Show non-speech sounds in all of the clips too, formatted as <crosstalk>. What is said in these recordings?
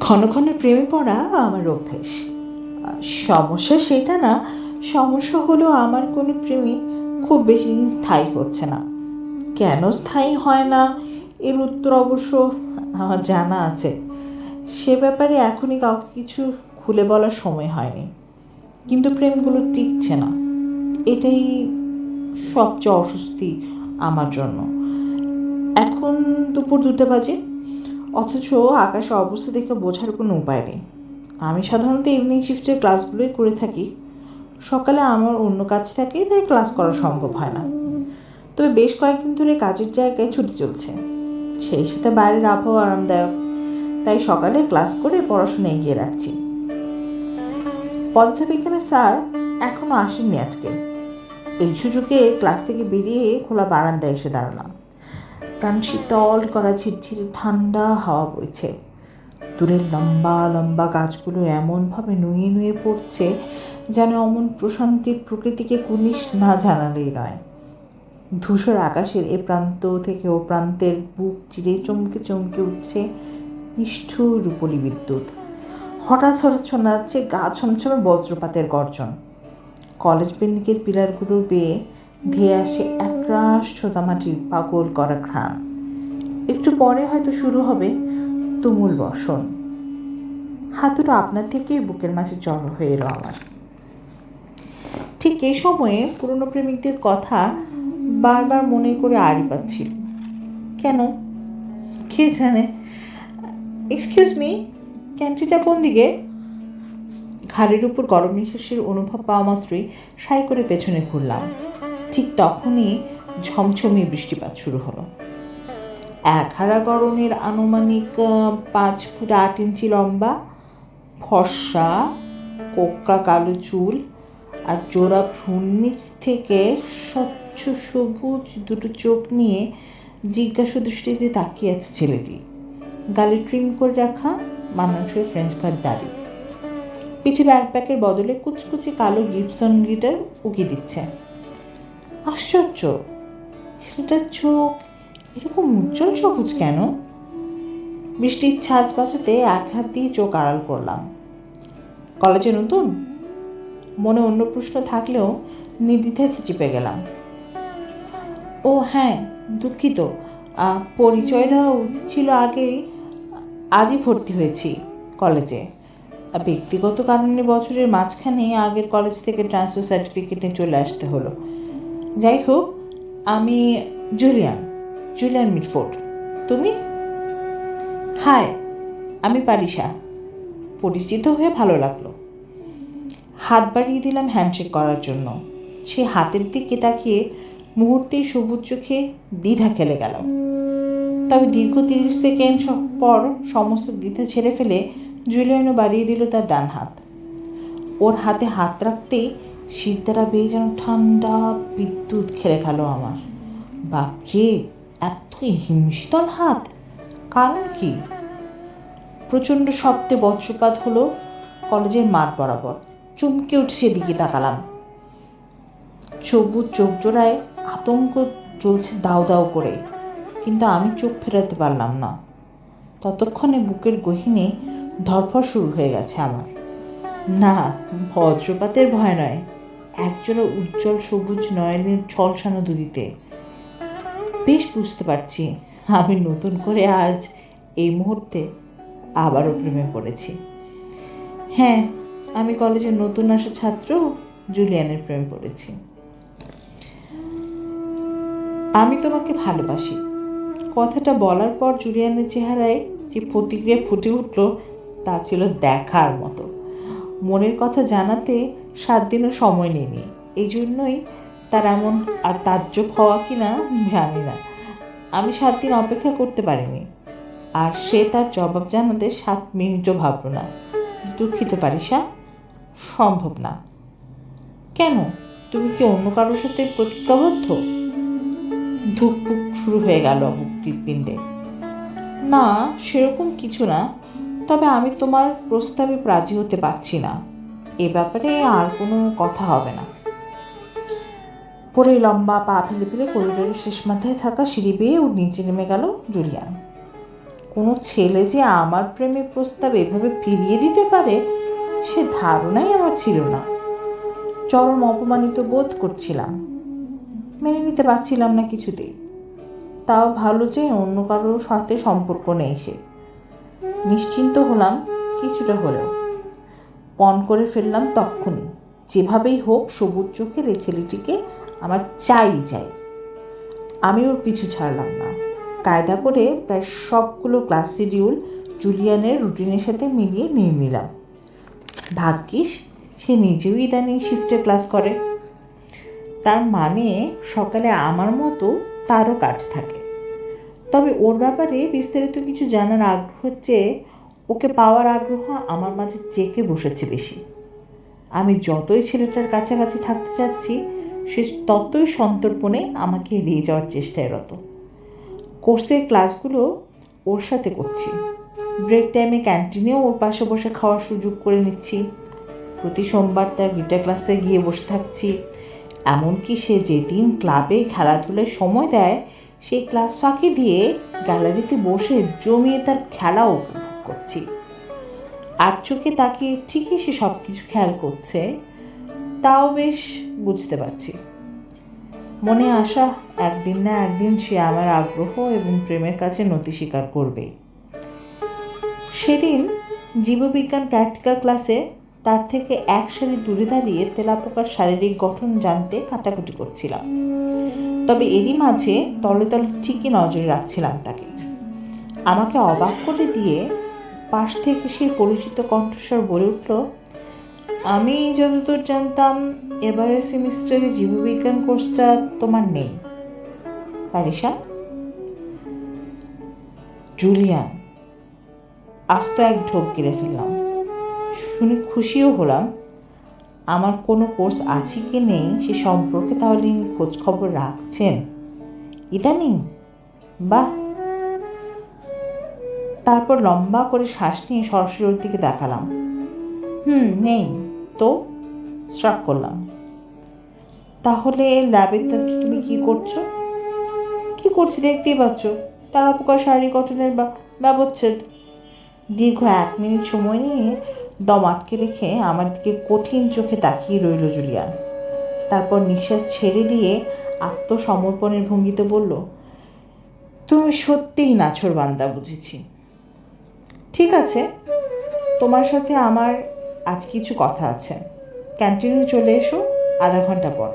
ঘন ঘন প্রেমে পড়া আমার অভ্যেস। সমস্যা সেটা না, সমস্যা হলো আমার কোনো প্রেমে খুব বেশি দিন স্থায়ী হচ্ছে না। কেন স্থায়ী হয় না? এর উত্তর অবশ্য আমার জানা আছে। সে ব্যাপারে এখনই কাউকে কিছু খুলে বলার সময় হয়নি। কিন্তু প্রেমগুলো টিকছে না। এটাই সবচেয়ে অস্বস্তি আমার জন্য। এখন দুপুর দুটো বাজে। অথচ আকাশে অবস্থা দেখে বোঝার কোনো উপায় নেই। আমি সাধারণত ইভিনিং শিফটের ক্লাসগুলোই করে থাকি। সকালে আমার অন্য কাজ থাকে, তাই ক্লাস করা সম্ভব হয় না। তবে বেশ কয়েকদিন ধরে কাজের জায়গায় ছুটি চলছে। সেই সাথে বাইরের আবহাওয়া আরামদায়ক। তাই সকালে ক্লাস করে পড়াশোনা এগিয়ে রাখছি। পদার্থবিজ্ঞানের স্যার এখনও আসেননি আজকে। এই সুযোগে ক্লাস থেকে বেরিয়ে খোলা বারান্দায় এসে দাঁড়ালাম। প্রাণ শীতল করা ঝিরঝিরে ঠান্ডা হাওয়া বইছে। দূরের লম্বা লম্বা গাছগুলো এমনভাবে নুয়ে নুয়ে পড়ছে যেন অমন প্রশান্তির প্রকৃতিকে কুনিশ না জানালেই নয়। ধূসর আকাশের এ প্রান্ত থেকে ও প্রান্তের বুক চিরে চমকে চমকে উঠছে নিষ্ঠুর রূপলি বিদ্যুৎ। হঠাৎ হঠাৎ শোনা যাচ্ছে গা ছমছমে বজ্রপাতের গর্জন। কলেজ বিল্ডিংয়ের পিলারগুলো বেয়ে ধেয়ে আসে একরাশ ছোটামাটির পাগল করা ঘ্রাণ। একটু পরে হয়তো শুরু হবে তুমুল বর্ষণ। হাতুটা আপনার থেকেই বুকের মাঝে জড়ো হয়ে এলো আমার। ঠিক এই সময়ে পুরনো প্রেমিকদের কথা বারবার মনে করে আড়ি পাচ্ছিল। কেন? কে জানে? এক্সকিউজ মি ক্যান্টিনটা কোন দিকে? ঘাড়ের উপর গরম নিঃশ্বাসের অনুভব পাওয়া মাত্রই সাই করে পেছনে ঘুরলাম। ঠিক তখনই ঝমঝমিয়ে বৃষ্টিপাত শুরু হলো। এক হারা গরনের আনুমানিক পাঁচ ফুট আট ইঞ্চি লম্বা, ফর্সা কোক্কা কালো চুল আর জোড়া ভ্রূণ নিচ থেকে স্বচ্ছ সবুজ দুটো চোখ নিয়ে জিজ্ঞাসা দৃষ্টিতে তাকিয়ে আছে ছেলেটি। গালে ট্রিম করে রাখা মানানসই ফ্রেঞ্চ কাট দাড়ি। পিঠে ব্যাকপ্যাকের বদলে কুচকুচে কালো গিপসন গিটার উকি দিচ্ছে। আশ্চর্য। ছেলেটার চোখ এরকম উজ্জ্বল সবুজ কেন? বৃষ্টির ছাদ বাঁচাতে এক হাত দিয়ে চোখ আড়াল করলাম। কলেজে নতুন? মনে অন্য প্রশ্ন থাকলেও নির্দ্বিধাতে চিপে গেলাম। ও হ্যাঁ দুঃখিত। পরিচয় দেওয়া উচিত ছিল আগেই। আজই ভর্তি হয়েছি কলেজে। ব্যক্তিগত কারণে বছরের মাঝখানে আগের কলেজ থেকে ট্রান্সফার সার্টিফিকেট চলে আসতে হলো। যাই হোক আমি জুলিয়ান জুলিয়ান মিটফোর্ড। তুমি? হাই, আমি পারিশা। পরিচিত হয়ে ভালো লাগল। হাত বাড়িয়ে দিলাম হ্যান্ডশেক করার জন্য। সে হাতের দিকে তাকিয়ে মুহূর্তেই সবুজ চোখে দ্বিধা খেলে গেল। তবে দীর্ঘ তিরিশ সেকেন্ড পর সমস্ত দ্বিধা ছেড়ে ফেলে জুলিয়ানও বাড়িয়ে দিল তার ডান হাত। ওর হাতে হাত রাখতেই দ্বারা বেয়ে যেন ঠান্ডা বিদ্যুৎ খেলে গেল আমার। বাপরে এত হিমশীতল হাত। কারণ কি? প্রচণ্ড শব্দে বজ্রপাত হলো কলেজের মাঠ বরাবর। চমকে উঠছে সেদিকে তাকালাম। সবুজ চোখ জোড়ায় আতঙ্ক চলছে দাও দাও করে, কিন্তু আমি চোখ ফেরাতে পারলাম না। ততক্ষণে বুকের গহিনে ধরফর শুরু হয়ে গেছে আমার। না, বজ্রপাতের ভয় নয়। একজোড়া উজ্জ্বল সবুজ নয়নের ছলসানো দুদিতে। বেশ বুঝতে পারছি, আমি নতুন করে আজ এই মুহূর্তে আবারও প্রেমে পড়েছি। হ্যাঁ আমি কলেজের নতুন আসা ছাত্র জুলিয়ানের প্রেমে পড়েছি। আমি তোমাকে ভালোবাসি। কথাটা বলার পর জুলিয়ানের চেহারায় যে প্রতিক্রিয়া ফুটে উঠল, তা ছিল দেখার মতো। মনের কথা জানাতে সাত দিনও সময় নেয়নি। এই জন্যই তার এমন আর তাজ্জব হওয়া কি না জানি না। আমি সাত দিন অপেক্ষা করতে পারিনি। আর সে তার জবাব জানাতে সাত মিনিটও ভাবল না। দুঃখিত পারিসা সম্ভব না। কেন? তুমি কি অন্য কারোর সাথে প্রতিজ্ঞাবদ্ধ? ধুকপুক শুরু হয়ে গেল হৃৎপিণ্ডে না, সেরকম কিছু না। তবে আমি তোমার প্রস্তাবে রাজি হতে পারছি না। এ ব্যাপারে আর কোনো কথা হবে না। পরে লম্বা পা ফেলে ফেলে করিডোরের শেষ মাথায় থাকা সিঁড়ি বেয়ে ওর নিচে নেমে গেল জুলিয়ান। কোনো ছেলে যে আমার প্রেমে প্রস্তাব এভাবে ফিরিয়ে দিতে পারে, সে ধারণাই আমার ছিল না। চরম অপমানিত বোধ করছিলাম। মেনে নিতে পারছিলাম না কিছুতেই। তাও ভালো যে অন্য কারোর সাথে সম্পর্ক নেই সে। নিশ্চিন্ত হলাম কিছুটা হলেও। পণ করে ফেললাম তক্ষুনি। যেভাবেই হোক, সবুজ চোখের এই ছেলেটিকে আমার চাই চাই। আমি ওর পিছু ছাড়লাম না। কায়দা করে প্রায় সবগুলো ক্লাস শিডিউল জুলিয়ানের রুটিনের সাথে মিলিয়ে নিয়ে নিলাম। ভাগ্যিস, সে নিজেও ইদানিং শিফটে ক্লাস করে। তার মানে সকালে আমার মতো তারও কাজ থাকে। তবে ওর ব্যাপারে বিস্তারিত কিছু জানার আগ্রহ চেয়ে ওকে পাওয়ার আগ্রহ আমার মাঝে চেকে বসেছে বেশি। আমি যতই ছেলেটার কাছাকাছি থাকতে চাচ্ছি, সে ততই সন্তর্পণে আমাকে এড়িয়ে যাওয়ার চেষ্টায় রত। কোর্সের ক্লাসগুলো ওর সাথে করছি। ব্রেক টাইমে ক্যান্টিনেও ওর পাশে বসে খাওয়ার সুযোগ করে নিচ্ছি। প্রতি সোমবার তার গিটার ক্লাসে গিয়ে বসে থাকছি। এমনকি সে যেদিন ক্লাবে খেলাধুলায় সময় দেয়, সেই ক্লাস ফাঁকি দিয়ে গ্যালারিতে বসে জমিয়ে তার খেলা উপভোগ করছি। আর চোখে তাকিয়ে ঠিকই সে সব কিছু খেয়াল করছে, তাও বেশ বুঝতে পারছি। মনে আশা, একদিন না একদিন সে আমার আগ্রহ এবং প্রেমের কাছে নতি স্বীকার করবে। সেদিন জীববিজ্ঞান প্র্যাকটিক্যাল ক্লাসে তার থেকে এক সারি দূরে দাঁড়িয়ে তেলাপোকার শারীরিক গঠন জানতে কাটাকুটি করছিলাম। তবে এরই মাঝে তলে তলে ঠিকই নজরে রাখছিলাম তাকে। আমাকে অবাক করে দিয়ে পাশ থেকে সেই পরিচিত কণ্ঠস্বর বলে উঠল, আমি যতদূর জানতাম, এবারের সেমিস্টারে জীববিজ্ঞান কোর্সটা তোমার নেই। পারিসা জুলিয়ান আস্ত এক ঢোক গিরে ফেললাম। শুনে খুশিও হলাম। আমার কোনো কোর্স আছে কি নেই সে সম্পর্কে তাহলে ইনি খোঁজ খবর রাখছেন? ইদানিং? বাহ! তারপর লম্বা করে শ্বাস নিয়ে সরাসরি ওর দিকে দেখালাম। হুম, নেই। তো? স্ট্রাক করলাম। তাহলে ল্যাবের তুমি কি করছ? কি করছি দেখতেই পাচ্ছ। তারা পোকার শারীরিক গঠনের ব্যবচ্ছেদ। দীর্ঘ এক মিনিট সময় নিয়ে দম আটকে রেখে আমার দিকে কঠিন চোখে তাকিয়ে রইল জুলিয়ান। তারপর নিঃশ্বাস ছেড়ে দিয়ে আত্মসমর্পণের ভঙ্গিতে বলল, তুমি সত্যিই নাছর বান্দা বুঝেছি। ঠিক আছে। তোমার সাথে আমার আজ কিছু কথা আছে। ক্যান্টিনে চলে এসো আধা ঘণ্টা পর।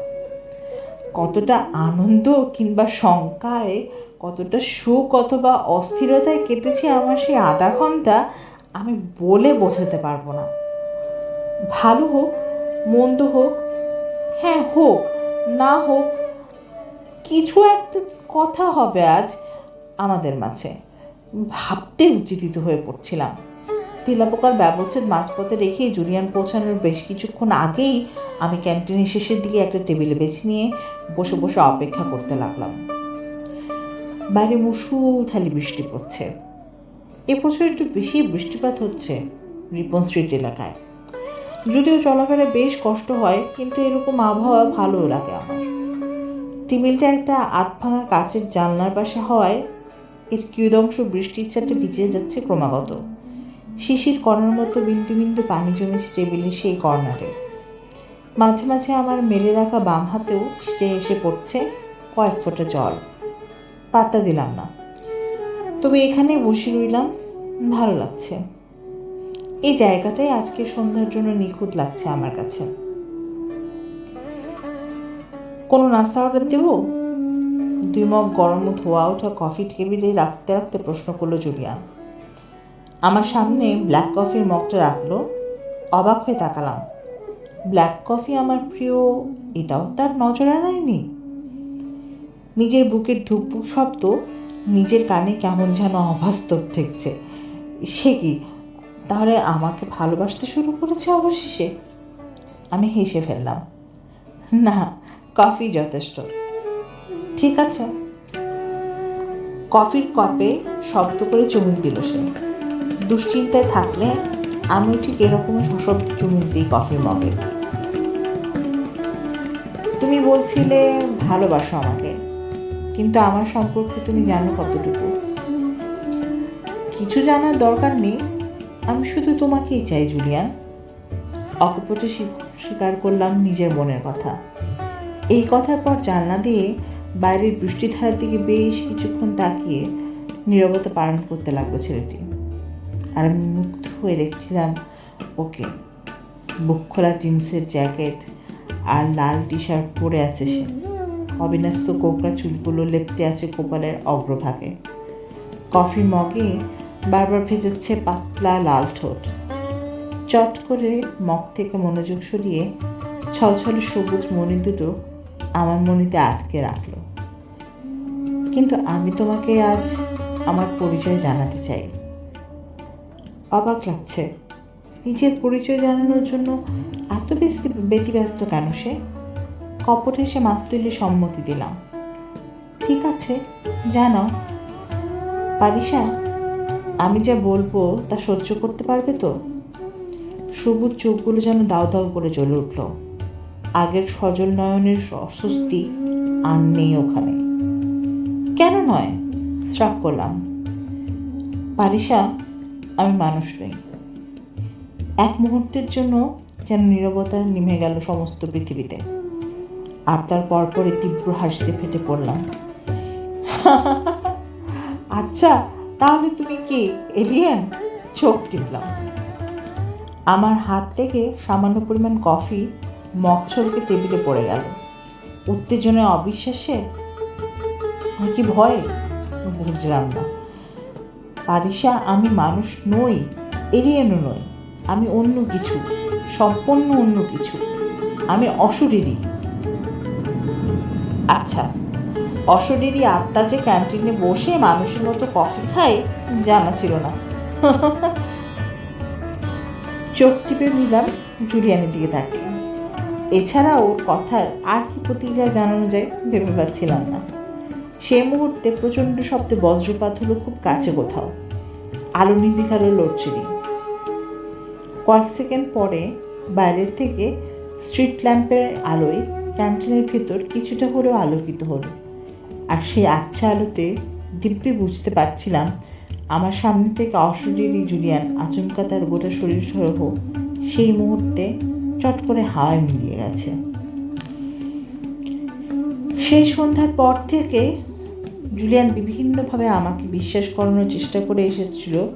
কতটা আনন্দ কিংবা শঙ্কায়, কতটা সুখ অথবা অস্থিরতায় কেটেছে আমার সেই আধা ঘণ্টা, আমি বলে বোঝাতে পারব না। ভালো হোক, মন্দ হোক হ্যাঁ হোক, না হোক, কিছু একটা কথা হবে আজ আমাদের মাঝে। ভাবতে উজ্জীবিত হয়ে পড়ছিলাম। তেলাপোকার ব্যবচ্ছেদ মাঝপথে রেখে জুলিয়ান পৌঁছানোর বেশ কিছুক্ষণ আগেই আমি ক্যান্টিনের শেষের দিকে একটা টেবিলে বেছে নিয়ে বসে বসে অপেক্ষা করতে লাগলাম। বাইরে মুসুথালি বৃষ্টি পড়ছে। এবছর একটু বেশি বৃষ্টিপাত হচ্ছে রিপন স্ট্রিট এলাকায়। যদিও চলাফেরা বেশ কষ্ট হয়, কিন্তু এরকম আবহাওয়া ভালো লাগে আমার। টেবিলটা একটা আধ ভাঙা কাচের জানলার পাশে হওয়ায় এর কিয়দংশ বৃষ্টির চাটে ভিজে যাচ্ছে ক্রমাগত। শিশির কণার মতো বিন্দু বিন্দু পানি জমেছে টেবিলের সেই কর্নারে। মাঝে মাঝে আমার মেলে রাখা বাম হাতেও ছিটে এসে পড়ছে কয়েক ফোঁটা জল। পাত্তা দিলাম না। তবে এখানে বসে রইলাম। ভালো লাগছে। এই জায়গাটাই আজকে সন্ধ্যার জন্য নিখুঁত লাগছে আমার কাছে। কোনো নাস্তা অর্ডার দেবো? দুই মগ গরম ধোয়া ওঠা কফি টেবিলে রাখতে রাখতে প্রশ্ন করল জুলিয়ান আমার সামনে ব্ল্যাক কফির মগটা রাখল, অবাক হয়ে তাকালাম। ব্ল্যাক কফি আমার প্রিয়, এটাও তার নজর আনায়নি। নিজের বুকের ধুকপুক শব্দ নিজের কানে কেমন যেন অবাস্তব ঠেকছে। সে কি? তাহলে আমাকে ভালোবাসতে শুরু করেছে অবশেষে? আমি হেসে ফেললাম। না কফি যথেষ্ট। ঠিক আছে। কফির কপে শব্দ করে চুমুক দিল সে। দুশ্চিন্তায় থাকলে আমি ঠিক এরকম সশব্দ চুমুক দিই কফির মগে। তুমি বলছিলে ভালোবাসো আমাকে, কিন্তু আমার সম্পর্কে তুমি জানো কতটুকু? কিছু জানার দরকার নেই, আমি শুধু তোমাকেই চাই জুলিয়ান অকপটে স্বীকার করলাম নিজের মনের কথা। এই কথার পর জানলা দিয়ে বাইরের বৃষ্টিধারার দিকে বেশ কিছুক্ষণ তাকিয়ে নীরবতা পালন করতে লাগল ছেলেটি। আর আমি মুগ্ধ হয়ে দেখছিলাম ওকে। বুক খোলা জিন্সের জ্যাকেট আর লাল টি শার্ট পরে আছে সে। অবিন্যস্ত কোকড়া চুলগুলো লেপটে আছে কপালের অগ্রভাগে। কফি মগে বারবার ভেজাচ্ছে পাতলা লাল ঠোঁট। চট করে মগ থেকে মনোযোগ সরিয়ে ছলছল সবুজ মণি দুটো আমার মনিতে আটকে রাখল। কিন্তু আমি তোমাকে আজ আমার পরিচয় জানাতে চাই। অবাক লাগছে। নিজের পরিচয় জানানোর জন্য এত বেশি ব্যতিব্যস্ত কেন সে? কপটে এসে মাথা তুলে সম্মতি দিলাম। ঠিক আছে জানাও পারিসা আমি যা বলব তা সহ্য করতে পারবে তো? সবুজ চোখগুলো যেন দাও দাও করে জ্বলে উঠল। আগের সজল নয়নের অস্বস্তি আর নেই ওখানে। কেন নয়? শ্রাপ করলাম। পারিসা আমি মানুষ নই। এক মুহূর্তের জন্য যেন নীরবতা নেমে গেল সমস্ত পৃথিবীতে। আর তার পরপরই তীব্র হাসিতে ফেটে পড়লাম। <laughs> আচ্ছা তাহলে তুমি কি এলিয়েন চোখ টিপলাম। আমার হাত থেকে সামান্য পরিমাণ কফি মগ ছলকে টেবিলে পড়ে গেল। উত্তেজনায় অবিশ্বাসে নাকি ভয়ে? বুঝলাম না। পারিসা আমি মানুষ নই, এলিয়েনও নই। আমি অন্য কিছু সম্পূর্ণ অন্য কিছু। আমি অশরীরী। আচ্ছা অশরীরী আত্মা যে ক্যান্টিনে বসে মানুষের মতো কফি খায়, জানা ছিল না। চোখ টিপে নিলাম, জুলিয়ানের দিকে তাকিয়ে। এছাড়া ওর কথার আর কি প্রতিক্রিয়া জানানো যায় ভেবে পাচ্ছিলাম না। সেই মুহূর্তে প্রচণ্ড শব্দে বজ্রপাত হলো খুব কাছে কোথাও। আলো নিভিখালো লোডশেডিং। কয়েক সেকেন্ড পরে বাইরের থেকে স্ট্রিট ল্যাম্পের আলোয় ক্যান্টিনের ভেতর কিছুটা হলেও আলোকিত হলো। আর সেই আচ্ছা আলোতে দিব্যি বুঝতে পারছিলাম আমার সামনে থেকে অশরীরী জুলিয়ান আচমকা তার গোটা শরীর সহ সেই মুহূর্তে চট করে হাওয়ায় মিলিয়ে গেছে। সেই সন্ধ্যার পর থেকে জুলিয়ান বিভিন্নভাবে আমাকে বিশ্বাস করানোর চেষ্টা করে এসেছিল,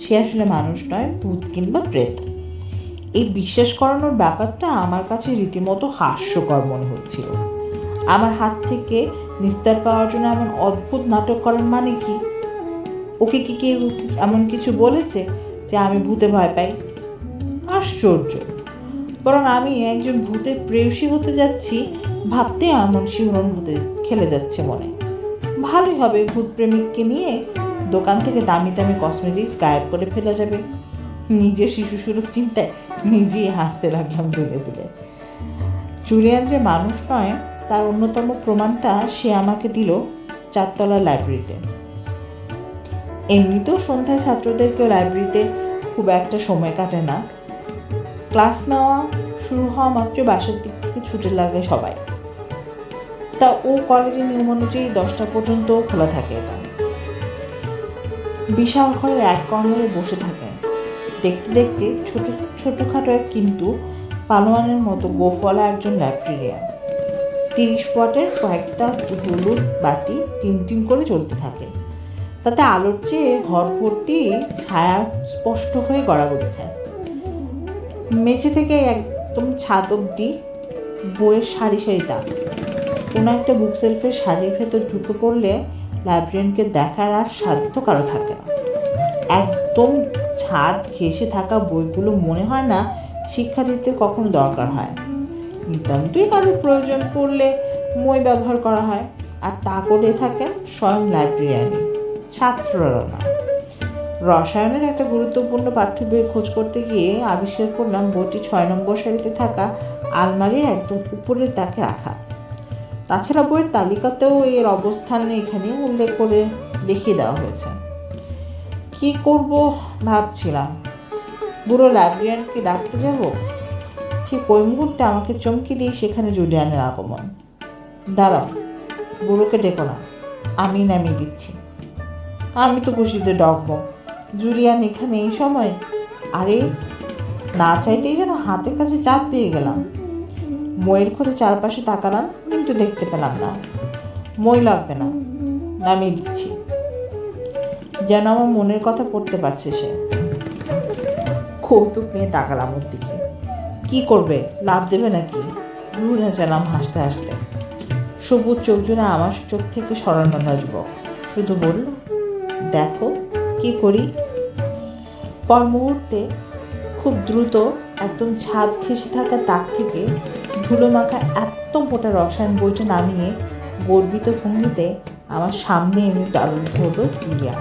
সে আসলে মানুষ নয়, ভূত কিংবা প্রেত। এই বিশ্বাস করানোর ব্যাপারটা আমার কাছে রীতিমতো হাস্যকর মনে হচ্ছিল। আমার হাত থেকে নিস্তার পাওয়ার জন্য এমন অদ্ভুত নাটক করার মানে কি? ওকে কি কেউ এমন কিছু বলেছে যে আমি ভূতে ভয় পাই? আশ্চর্য। বরং আমি একজন ভূতের প্রেয়সী হতে যাচ্ছি, ভাবতে এমন শিহরণ হতে খেলে যাচ্ছে মনে। ভালোই হবে ভূত প্রেমিককে নিয়ে। দোকান থেকে দামি দামি কসমেটিক্স গায়েব করে ফেলা যাবে। নিজের শিশু সুরূপ চিন্তায় নিজেই হাসতে লাগলাম দুলে দুলে। জুলিয়ান যে মানুষ নয়, তার অন্যতম প্রমাণটা সে আমাকে দিল চারতলা লাইব্রেরিতে এমনিতেও সন্ধ্যায় ছাত্রদেরকেও লাইব্রেরিতে খুব একটা সময় কাটে না। ক্লাস নেওয়া শুরু হওয়া মাত্র বাসার দিক থেকে ছুটে লাগে সবাই। তা ও কলেজের নিয়ম অনুযায়ী দশটা পর্যন্ত খোলা থাকে এটা। বিশাল ঘরের এক কর্নারে বসে থাকে। দেখতে দেখতে ছোট, ছোটোখাটো এক কিন্তু পালোয়ানের মতো গোফওয়ালা একজন লাইব্রেরিয়ান তিরিশ ওয়াটের কয়েকটা হলুদ বাতি টিম টিম করে চলতে থাকে। তাতে আলোর চেয়ে ঘর ভর্তি ছায়া স্পষ্ট হয়ে গড়াগড়ি খায়। মেঝে থেকে একদম ছাদ অব্দি বইয়ের সারি সারি তাক কোনো একটা বুক সেলফের শাড়ির ভেতর ঢুকে পড়লে লাইব্রেরিয়ানকে দেখার আর সাধ্য কারও থাকে না। একদম ছাদ ঘেসে থাকা বইগুলো মনে হয় না শিক্ষার্থীদের কখনো দরকার হয়। নিতান্তই কারোর প্রয়োজন পড়লে মই ব্যবহার করা হয়। আর তা করে থাকেন স্বয়ং লাইব্রেরিয়ানি ছাত্ররা না। রসায়নের একটা গুরুত্বপূর্ণ পাঠ্য বই খোঁজ করতে গিয়ে আবিষ্কার করলাম বইটি ছয় নম্বর সারিতে থাকা আলমারির একদম উপরের তাকে রাখা। তাছাড়া বইয়ের তালিকাতেও এর অবস্থান এখানে উল্লেখ করে দেখিয়ে দেওয়া হয়েছে। কি করব ভাবছিলাম? বুড়ো লাইব্রেরিয়ানকে ডাকতে যাব? ঠিক ওই মুহূর্তে আমাকে চমকে দিয়ে সেখানে জুলিয়ানের আগমন। দাঁড়াও, বুড়োকে ডেকো না, আমি নামিয়ে দিচ্ছি। আমি তো খুশিতে ডগমগ জুলিয়ান এখানে এই সময়, আরে, না চাইতেই যেন হাতের কাছে চাঁদ পেয়ে গেলাম। ময়ের খোঁজে চারপাশে তাকালাম, কিন্তু দেখতে পেলাম না। মই লাগবে না, নামিয়ে দিচ্ছি। যেন আমার মনের কথা পড়তে পারছে সে। কৌতুক নিয়ে তাকালাম ওর দিকে। কি করবে? লাভ দেবে নাকি? ঘুরে চালাম হাসতে হাসতে। সবুজ চোখ জোড়া আমার চোখ থেকে সরানো না যুবক। শুধু বলল, দেখো, কি করি? পর মুহূর্তে খুব দ্রুত একদম ছাদ ঘেসে থাকা তাক থেকে ধুলো মাখা এত মোটা রসায়ন বইটা নামিয়ে গর্বিত ভঙ্গিতে আমার সামনে এনে দারুণ ধরল জুলিয়া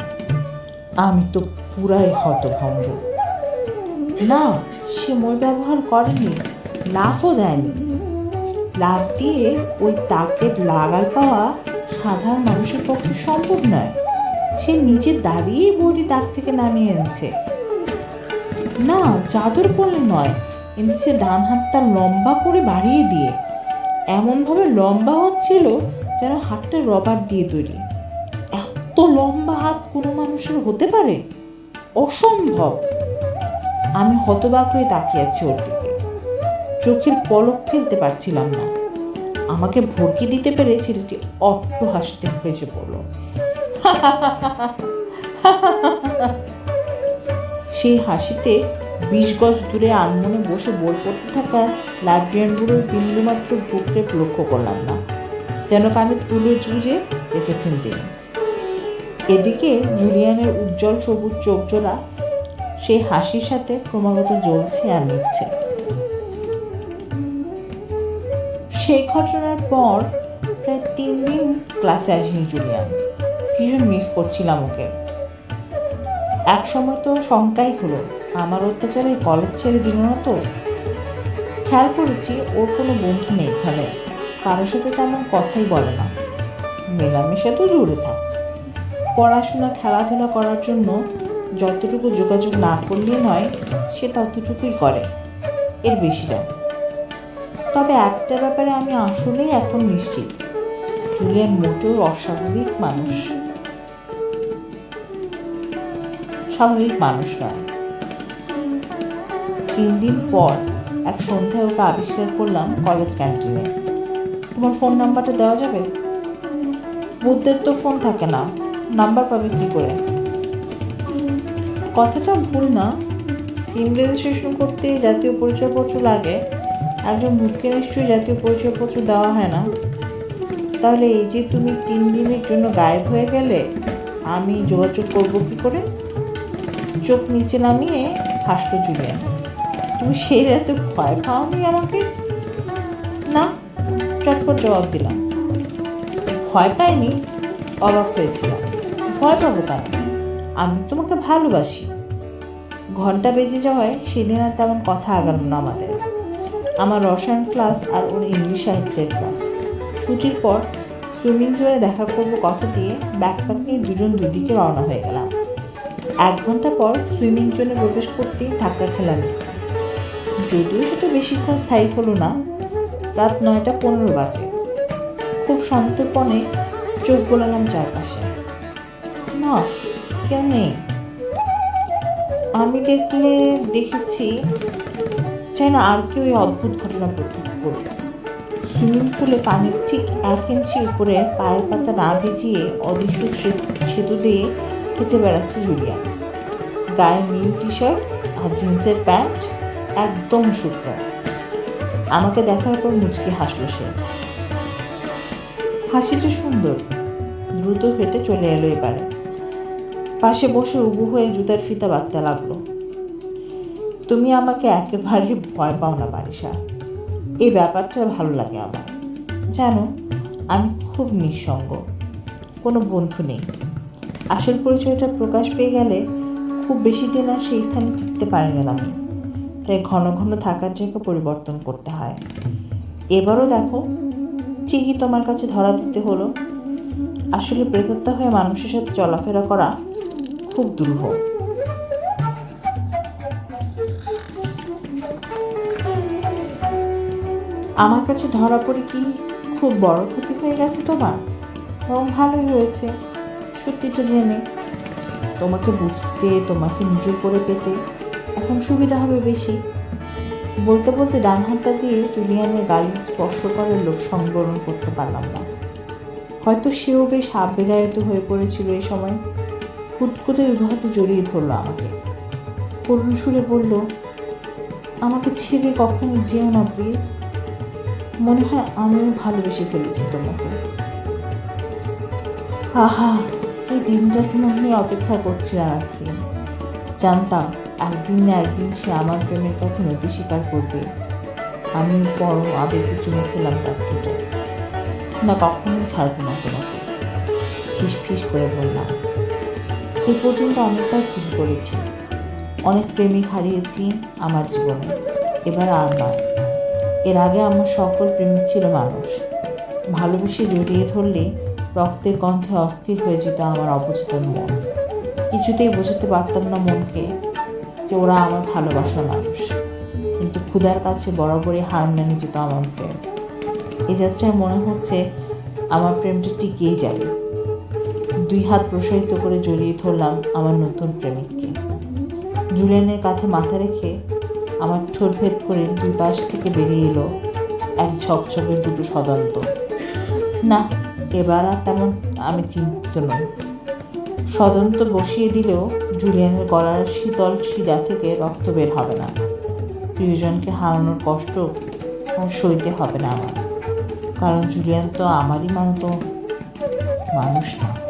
আমি তো পুরাই হতভম্ব। না, সে মই ব্যবহার করেনি, লাফও দেয়নি। লাফ দিয়ে ওই তাকে লাগাল পাওয়া সাধারণ মানুষের পক্ষে সম্ভব নয়। সে নিচে দাঁড়িয়েই বইটি তাক থেকে নামিয়ে এনেছে। না, চাদর পরলে নয় এনেছে ডান হাতটা লম্বা করে বাড়িয়ে দিয়ে। এমনভাবে লম্বা হচ্ছিল যেন হাতটা রবার দিয়ে তৈরি। এত লম্বা হাত কোনো মানুষের হতে পারে? অসম্ভব। আমি হতবাক হয়ে তাকিয়ে আছি ওর দিকে। চোখের পলক ফেলতে পারছিলাম না। আমাকে ভর্কি দিতে পেরে ছেলেটি অট্ট হাসতে ফেসে পড়ল। <laughs> সেই হাসিতে বিশ গজ দূরে আনমনে বসে বই পড়তে থাকা লাইব্রেরিয়ানগুলোর বিন্দুমাত্র ভ্রুক্ষেপ লক্ষ্য করলাম না। যেন কানে তুলে জুজে রেখেছেন তিনি। এদিকে জুলিয়ানের উজ্জ্বল সবুজ চোখ জোড়া সেই হাসির সাথে ক্রমাগত জ্বলছে আর নিচ্ছে। সেই ঘটনার পর প্রায় তিন দিন ক্লাসে আসেনি জুলিয়ান। ভীষণ মিস করছিলাম ওকে। এক সময় তো শঙ্কাই হলো। আমার অত্যাচারে কলেজ ছেড়ে দিল না তো? খেয়াল করেছি ওর কোনো বন্ধু নেই এখানে। কারোর সাথে তেমন কথাই বলে না। মেলামেশা তো দূরে থাক। পড়াশোনা, খেলাধুলা করার জন্য যতটুকু যোগাযোগ না করলে নয়, সে ততটুকুই করে। এর বেশি না তবে একটা ব্যাপারে আমি আসলেই এখন নিশ্চিত। জুলিয়ান মোটেও অস্বাভাবিক মানুষ। স্বাভাবিক মানুষ নয়। তিন দিন পর এক সন্ধ্যায় ওকে আবিষ্কার করলাম কলেজ ক্যান্টিনে তোমার ফোন নাম্বারটা দেওয়া যাবে? বুদ্ধের তো ফোন থাকে না নাম্বার পাবে কি করে? কথাটা ভুল না সিম রেজিস্ট্রেশন করতে জাতীয় পরিচয়পত্র লাগে, একজন ভূতকে নিশ্চয়ই জাতীয় পরিচয়পত্র দেওয়া হয় না। তাহলে এই যে তুমি তিন দিনের জন্য গায়েব হয়ে গেলে, আমি যোগাযোগ করব কি করে? চোখ নিচে নামিয়ে হাসলো জুলিয়ান তুমি সেই রাতে ভয় পাওনি আমাকে? না, চটপট জবাব দিলাম। ভয় পাইনি, অবাক হয়েছিলাম। ভয় পাবো কেন? আমি তোমাকে ভালোবাসি। ঘণ্টা বেজে যাওয়ায় সেদিন আর তেমন কথা আগালো না আমাদের। আমার রসায়ন ক্লাস আর ওর ইংলিশ সাহিত্যের ক্লাস। ছুটির পর সুইমিং জোনে দেখা করব কথা দিয়ে ব্যাকপ্যাক নিয়ে দুজন দুদিকে রওনা হয়ে গেলাম। এক ঘণ্টা পর সুইমিং জোনে প্রবেশ করতেই ধাক্কা খেলাম। যদিও সেটা বেশিক্ষণ স্থায়ী হলো না, রাত নয়টা পনেরো বাজে। খুব সন্তর্পণে চোখ গোলালাম চারপাশে। না কেউ নেই? আমি দেখলে দেখেছি, চাই না আর কেউ এই অদ্ভুত ঘটনা প্রত্যক্ষ করবে সুইমিং পুলে পানির ঠিক এক ইঞ্চি উপরে পায়ের পাতা না ভিজিয়ে অদৃশ্য সেতু দিয়ে হেঁটে বেড়াচ্ছে জুলিয়া গায়ে নীল টি শার্ট আর জিন্সের প্যান্ট একদম শুকনো। আমাকে দেখার পর মুচকি হাসলো সে। হাসিটা সুন্দর, দ্রুত হেঁটে চলে এলো এবারে। পাশে বসে উবু হয়ে জুতার ফিতা বাঁধতে লাগল। তুমি আমাকে একেবারে ভয় পাও না, বারিশা। এই ব্যাপারটা ভালো লাগে আমার। জানো, আমি খুব নিঃসঙ্গ। কোনো বন্ধু নেই। আসল পরিচয়টা প্রকাশ পেয়ে গেলে খুব বেশি দিন আর সেই স্থানে টিকতে পারি না আমি। তাই ঘন ঘন থাকার জায়গা পরিবর্তন করতে হয়। এবারও দেখো, ঠিকই তোমার কাছে ধরা দিতে হলো। আসলে প্রেতাত্মা হয়ে মানুষের সাথে চলাফেরা করা খুব দুরূহ আমার কাছে ধরা পড়ে কি খুব বড় ক্ষতি হয়ে গেছে তোমার? বরং ভালোই হয়েছে। সত্যিটা জেনে তোমাকে বুঝতে, তোমাকে নিজের করে পেতে এখন সুবিধা হবে বেশি। বলতে বলতে ডান হাতটা দিয়ে জুলিয়ানের গালি স্পর্শ করে লোক সংবরণ করতে পারলাম না। হয়তো সেও বেশ আবেগায়িত হয়ে পড়েছিল এই সময়। হুট করে হাতে জড়িয়ে ধরলো আমাকে। করুণ সুরে বলল, আমাকে ছেড়ে কখনো যেও না, প্লিজ। মনে হয় আমিও ভালোবেসে ফেলেছি তোমাকে। আহা, এই দিনটার জন্য আমি অপেক্ষা করছিলাম একদিন। জানতাম একদিন না একদিন সে আমার প্রেমের কাছে নতি স্বীকার করবে। আমি পরম আবেগে চুমে খেলাম তার দুটো। না, কখনোই ছাড়বো না তোমাকে। ফিস ফিস করে বললাম, এ পর্যন্ত অনেকবার ফিল করেছি। অনেক প্রেমিক হারিয়েছি আমার জীবনে। এবার আর নয়। এর আগে আমার সকল প্রেমিক ছিল মানুষ। ভালোবেসে জড়িয়ে ধরলে রক্তের গন্ধে অস্থির হয়ে যেত আমার অবচেতন মন। কিছুতেই বোঝাতে পারতাম না মনকে যে ওরা আমার ভালোবাসার মানুষ। কিন্তু ক্ষুধার কাছে বরাবরই হার মেনে যেত আমার প্রেম। এ যাত্রায় মনে হচ্ছে আমার প্রেমটা টিকেই যাবে। দুই হাত প্রসারিত করে জড়িয়ে ধরলাম আমার নতুন প্রেমিককে। জুলিয়ানের কাঁধে মাথা রেখে আমার ঠোঁট ভেদ করে দুই পাশ থেকে বেরিয়ে এলো এক ঝকঝকে দুটো সদন্ত। না, এবার আর তেমন আমি চিন্তিত নই। সদন্ত বসিয়ে দিলেও জুলিয়ানের গলার শীতল শিরা থেকে রক্ত বের হবে না। প্রিয়জনকে হারানোর কষ্ট আর সইতে হবে না আমার। কারণ জুলিয়ান তো আমারই মতো মানুষ না।